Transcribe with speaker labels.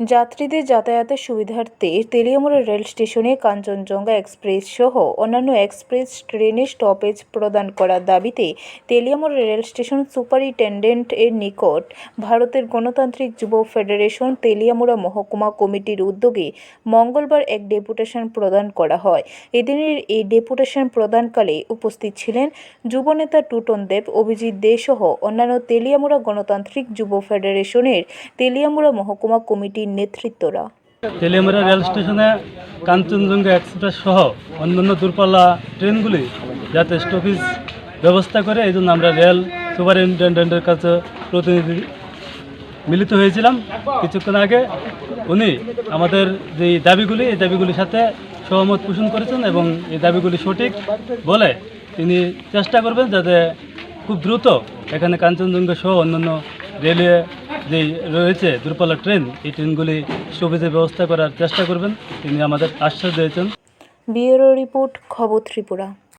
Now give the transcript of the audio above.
Speaker 1: যাত্রীদের যাতায়াতের সুবিধার্থে তেলিয়ামুড়া রেল স্টেশনে কাঞ্চনজঙ্ঘা এক্সপ্রেস সহ অন্যান্য এক্সপ্রেস ট্রেনে স্টপেজ প্রদান করার দাবিতে তেলিয়ামুড়া রেল স্টেশন সুপারিনটেনডেন্ট এর নিকট ভারতের গণতান্ত্রিক যুব ফেডারেশন তেলিয়ামুড়া মহকুমা কমিটির উদ্যোগে মঙ্গলবার এক ডেপুটেশন প্রদান করা হয়। এদিনের এই ডেপুটেশন প্রদানকালে উপস্থিত ছিলেন যুবনেতা টুটন দেব, অভিজিৎ দে সহ অন্যান্য তেলিয়ামুড়া গণতান্ত্রিক যুব ফেডারেশনের তেলিয়ামুড়া মহকুমা কমিটির নেতৃত্বরা।
Speaker 2: তেলিয়ামুড়া রেল স্টেশনে কাঞ্চনজঙ্ঘা এক্সপ্রেস সহ অন্যান্য দূরপাল্লা ট্রেনগুলি যাতে স্টপেজ ব্যবস্থা করে, এই জন্য আমরা রেল সুপারিনটেন্ডেন্টের কাছে প্রতিনিধি মিলিত হয়েছিলাম। কিছুক্ষণ আগে উনি আমাদের যে দাবিগুলি, এই দাবিগুলির সাথে সহমত পোষণ করেছেন এবং এই দাবিগুলি সঠিক বলে তিনি চেষ্টা করবেন যাতে খুব দ্রুত এখানে কাঞ্চনজঙ্ঘা সহ অন্যান্য রেলওয়ে যে রয়েছে দূরপাল্লা ট্রেন, এই ট্রেনগুলি সুবিধে ব্যবস্থা করার চেষ্টা করবেন। তিনি আমাদের আশ্বাস দিয়েছেন।
Speaker 1: বিউরো রিপোর্ট, খবর ত্রিপুরা।